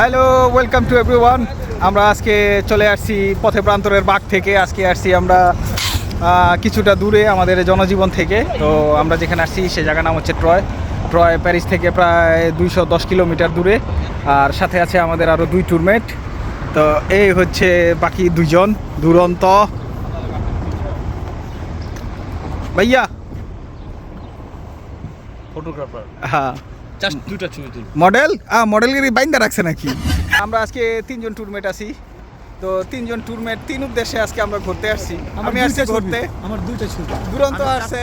Hello welcome to everyone আমরা আজকে চলে আসছি পথে প্রান্তরের বাঘ থেকে। আজকে আসছি আমরা কিছুটা দূরে আমাদের জনজীবন থেকে। তো আমরা যেখানে আসছি সে জায়গার নাম হচ্ছে ট্রয়। ট্রয় প্যারিস থেকে প্রায় দুইশো দশ কিলোমিটার দূরে। আর সাথে আছে আমাদের আরও দুই টুরমেট তো এই হচ্ছে বাকি দুইজন দুরন্ত। ভাইয়া। ফটোগ্রাফার হ্যাঁ। জাস্ট দুইটা ছবি তুল মডেল? আ মডেলগিরি বাইন্দা রাখছে নাকি? আমরা আজকে তিনজন ট্যুরমেট আছি। তো তিনজন ট্যুরমেট তিন উদ্দেশ্যে আজকে আমরা ঘুরতে আসছি। আমি আসছি ঘুরতে। আমার দুইটা ছবি। দুরন্ত আসছে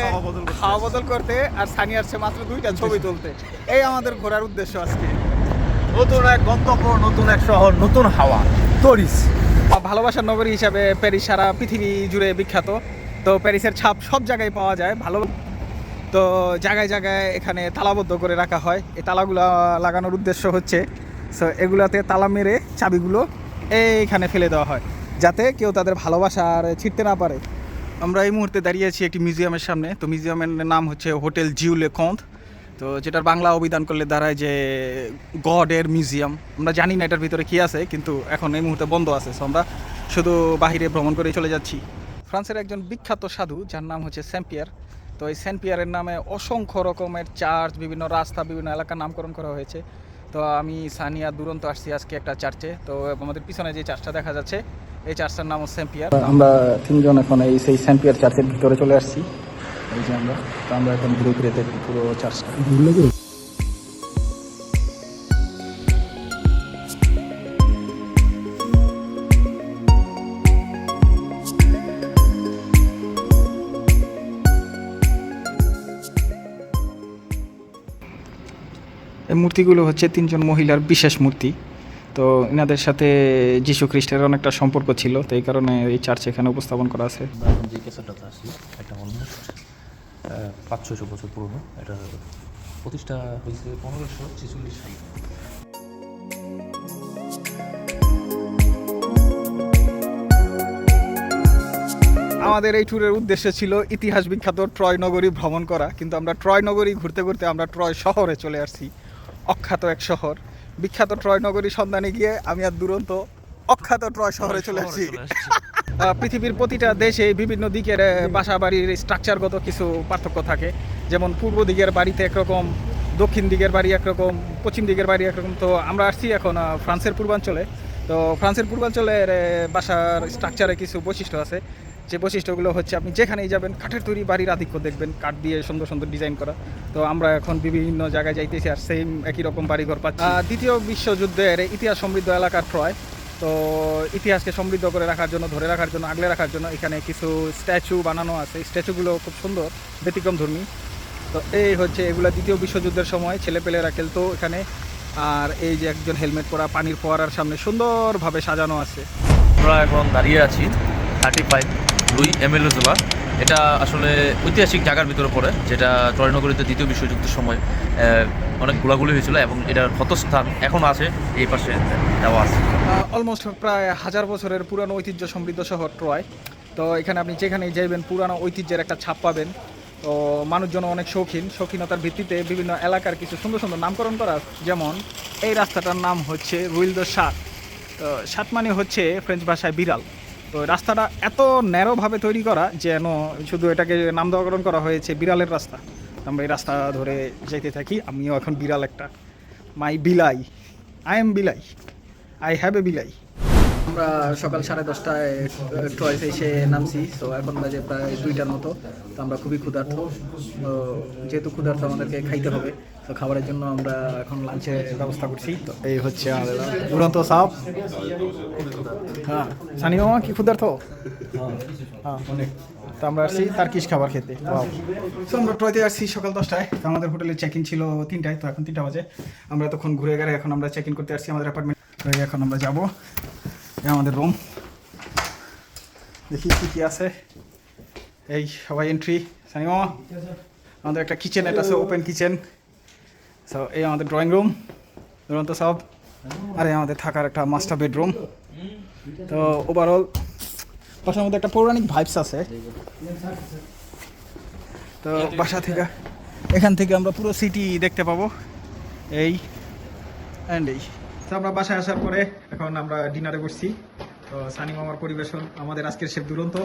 হাওয়া বদল করতে আর সানি আসছে মাত্র দুইটা ছবি তুলতে। এই আমাদের ঘোরার উদ্দেশ্য আজকে। নতুন এক গন্তব্য নতুন এক শহর নতুন হাওয়া। তরিস ভালোবাসার নগরী হিসাবে প্যারিস সারা পৃথিবী জুড়ে বিখ্যাত। তো প্যারিসের ছাপ সব জায়গায় পাওয়া যায়। ভালো তো জায়গায় জায়গায় এখানে তালাবদ্ধ করে রাখা হয়। এই তালাগুলো লাগানোর উদ্দেশ্য হচ্ছে সো এগুলাতে তালা মেরে চাবিগুলো এইখানে ফেলে দেওয়া হয়, যাতে কেউ তাদের ভালোবাসা আর ছিটতে না পারে। আমরা এই মুহূর্তে দাঁড়িয়ে আছি একটি মিউজিয়ামের সামনে। তো মিউজিয়ামের নাম হচ্ছে হোটেল জিউলে কন্থ। তো যেটার বাংলা অভিধান করলে দাঁড়ায় যে গডের মিউজিয়াম। আমরা জানি না এটার ভিতরে কী আছে, কিন্তু এখন এই মুহূর্তে বন্ধ আছে। সো আমরা শুধু বাহিরে ভ্রমণ করে চলে যাচ্ছি। ফ্রান্সের একজন বিখ্যাত সাধু, যার নাম হচ্ছে স্যাম্পিয়ার তো এই সেন্ট পিয়ারের নামে অসংখ্য রকমের চার্চ, বিভিন্ন রাস্তা, বিভিন্ন এলাকার নামকরণ করা হয়েছে। তো আমি সানিয়া দুরন্ত আসছি আজকে একটা চার্চে। তো আমাদের পিছনে যে চার্চটা দেখা যাচ্ছে, এই চার্চটার নাম সেন্ট পিয়ার। আমরা তিনজন এখন এই সেই সেন্ট পিয়ার চার্চের ভিতরে চলে আসছি। এই যে আমরা, তো আমরা এখন ঘুরে ঘুরে দেখি পুরো চার্চটা। এই মূর্তিগুলো হচ্ছে তিনজন মহিলার বিশেষ মূর্তি। তো এনাদের সাথে যীশু খ্রিস্টের অনেকটা সম্পর্ক ছিল তো এই কারণে এই চার্চ এখানে উপস্থাপন করা আছে। যে পাঁচ বছর পুরনো। এটা প্রতিষ্ঠা হয়েছে পনেরোশো ছেচল্লিশ সালে। আমাদের এই ট্যুরের উদ্দেশ্য ছিল ইতিহাস বিখ্যাত ট্রয় নগরী ভ্রমণ করা কিন্তু আমরা ট্রয় নগরী ঘুরতে ঘুরতে আমরা ট্রয় শহরে চলে আসছি। অখ্যাত এক শহর। বিখ্যাত ট্রয় নগরী সন্ধানে গিয়ে আমি আর দুরন্ত অখ্যাত ট্রয় শহরে চলে আসছি। পৃথিবীর প্রতিটা দেশে বিভিন্ন দিকের বাসা বাড়ির স্ট্রাকচারগত কিছু পার্থক্য থাকে। যেমন পূর্ব দিকের বাড়িতে একরকম দক্ষিণ দিকের বাড়ি একরকম পশ্চিম দিকের বাড়ি একরকম। তো আমরা আসছি এখন ফ্রান্সের পূর্বাঞ্চলে। তো ফ্রান্সের পূর্বাঞ্চলের বাসার স্ট্রাকচারে কিছু বৈশিষ্ট্য আছে। যে বৈশিষ্ট্যগুলো হচ্ছে আপনি যেখানেই যাবেন, কাঠের তৈরি বাড়ির আধিক্য দেখবেন, কাঠ দিয়ে সুন্দর সুন্দর ডিজাইন করা। তো আমরা এখন বিভিন্ন জায়গায় যাইতেছি আর সেম একই রকম বাড়িঘর পাচ্ছি। দ্বিতীয় বিশ্বযুদ্ধের ইতিহাস সমৃদ্ধ এলাকার ট্রয় তো ইতিহাসকে সমৃদ্ধ করে রাখার জন্য, ধরে রাখার জন্য, আগলে রাখার জন্য এখানে কিছু স্ট্যাচু বানানো আছে। স্ট্যাচুগুলো খুব সুন্দর, ব্যতিক্রম ধর্মী। তো এই হচ্ছে এগুলো দ্বিতীয় বিশ্বযুদ্ধের সময়, ছেলেপেলেরা খেলতো এখানে। আর এই যে একজন হেলমেট পরা, পানির ফোয়ারার সামনে সুন্দরভাবে সাজানো আছে। আমরা এখন দাঁড়িয়ে আছি। থার্টি ফাইভ লুই এমএলএজোলা এটা আসলে ঐতিহাসিক জায়গার ভিতরে পড়ে, যেটা টয়নগরীতে দ্বিতীয় বিশ্বযুদ্ধের সময় অনেক গোলাগুলি হয়েছিল এবং এটার ক্ষতস্থান এখন আছে, এই পাশে দেওয়া আছে। অলমোস্ট প্রায় হাজার বছরের পুরানো ঐতিহ্য সমৃদ্ধ শহর ট্রয়। তো এখানে আপনি যেখানেই যাইবেন, পুরানো ঐতিহ্যের একটা ছাপ পাবেন। তো মানুষজন অনেক শৌখিন, শৌখিনতার ভিত্তিতে বিভিন্ন এলাকার কিছু সুন্দর সুন্দর নামকরণ করা যেমন, এই রাস্তাটার নাম হচ্ছে রুইল দ্য সাত। তো সাত মানে হচ্ছে ফ্রেঞ্চ ভাষায় বিড়াল। তো রাস্তাটা এত ন্যারোভাবে তৈরি করা যেন শুধু এটাকে নাম দেওয়াকরণ করা হয়েছে বিড়ালের রাস্তা। আমরা এই রাস্তা ধরে যেতে থাকি। আমিও এখন বিড়াল একটা। My bilai I am bilai I have a bilai আমরা সকাল সাড়ে দশটায় ট্রয়েসে এসে নামছি। তো এখন বাজে প্রায় দুইটার মতো। তো আমরা খুবই ক্ষুধার্ত তো যেহেতু ক্ষুধার্ত আমাদেরকে খাইতে হবে। তো খাবারের জন্য আমরা এখন লাঞ্চের ব্যবস্থা করছি। তো এই হচ্ছে দুরন্ত সাপ। হ্যাঁ সানি মামা কি ক্ষুধার্ত হ্যাঁ অনেক। তো আমরা আসছি তার্কিশ খাবার খেতে। তো আমরা ট্রয়তে আসছি সকাল দশটায়। তো আমাদের হোটেলে চেক ইন ছিল তিনটায়। তো এখন তিনটা বাজে। আমরা তখন ঘুরে গেলে এখন আমরা চেক ইন করতে আসছি আমাদের অ্যাপার্টমেন্ট এখন আমরা যাব। এই আমাদের রুম দেখি কি কি আছে। এই সবাই এন্ট্রি সানি মামা, আমাদের একটা কিচেন এটা আছে ওপেন কিচেন সো এই আমাদের ড্রয়িং রুম দুরন্ত সব। আর আমাদের থাকার একটা মাস্টার বেডরুম তো ওভারঅল বাসার মধ্যে একটা পৌরাণিক ভাইবস আছে। তো, বাসা থেকে, এখান থেকে আমরা পুরো সিটি দেখতে পাবো। এই অ্যান্ড এই। তো আমরা বাসায় আসার পরে এখন আমরা ডিনারে বসছি। তো সানি মামার পরিবেশন আমাদের আজকের শেফ দুরন্ত।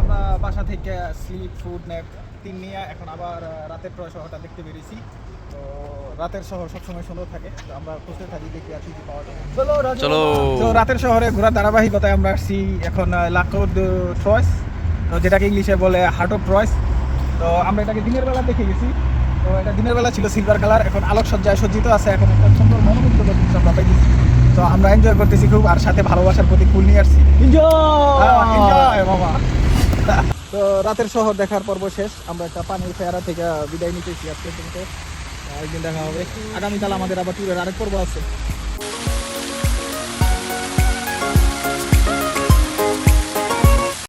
আমরা বাসা থেকে স্লিপ ফুড ন্যাপ তিন নিয়ে এখন আবার রাতের টয় শহরটা দেখতে বেরিয়েছি। তো রাতের শহর সবসময় সুন্দর থাকে তো আমরা খুঁজতে থাকি দেখি আর কি পাওয়া যায়। চলো রাজু। চলো। মামা। তো রাতের শহরে ঘোরার ধারাবাহিকতায় আমরা আসছি এখন লাকোড ট্রয়েস তো যেটাকে ইংলিশে বলে হার্ট অফ ট্রয়েস তো আমরা এটাকে দিনের বেলা দেখে গেছি। তো এটা দিনের বেলা ছিল সিলভার কালার এখন আলোকসজ্জায় সজ্জিত আছে এখন একটা সুন্দর মনোমুগ্ধ জিনিস আমরা পাইছি তো আমরা এনজয় করতেছি খুব আর সাথে ভালোবাসার প্রতি ফুল নিয়ে আসছি। এনজয় তো রাতের শহর দেখার পর্ব শেষ আমরা একটা পানির ফেয়ারা থেকে বিদায় নিতেছি আজকে কিন্তু একদিন দেখা হবে। আগামীকাল আমাদের আবার ট্যুরের আরেক পর্ব আছে।